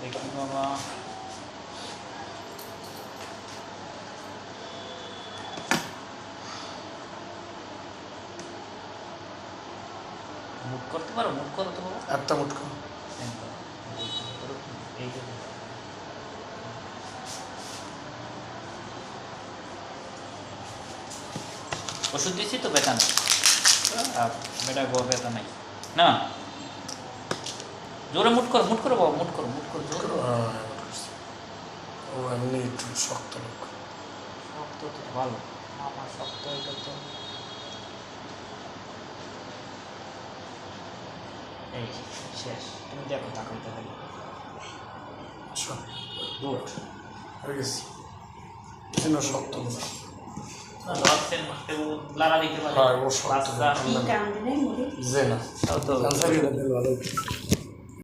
বাবা মুখ করতে পারো মুখ করো তো বাবা একটা মুটকো এই যে ওষুধ দিয়েছি তো ব্যথা নেই আর বেটা গো ব্যথা নাই না জোরে মুট করো মুট করো বাবা মুট করো মুট করো জোরে। ও এমনি একটু শক্ত লোক। শক্ত তো ভালো। আমার শক্ত এটা তো। এই শেষ তুমি দেখো তাকাইতে থাকি আচ্ছা গুড হয়ে গেছে। কেন শক্ত লোক। লারা দিতে পারে। হ্যাঁ, ও শক্ত। যে তাও তো ভালো।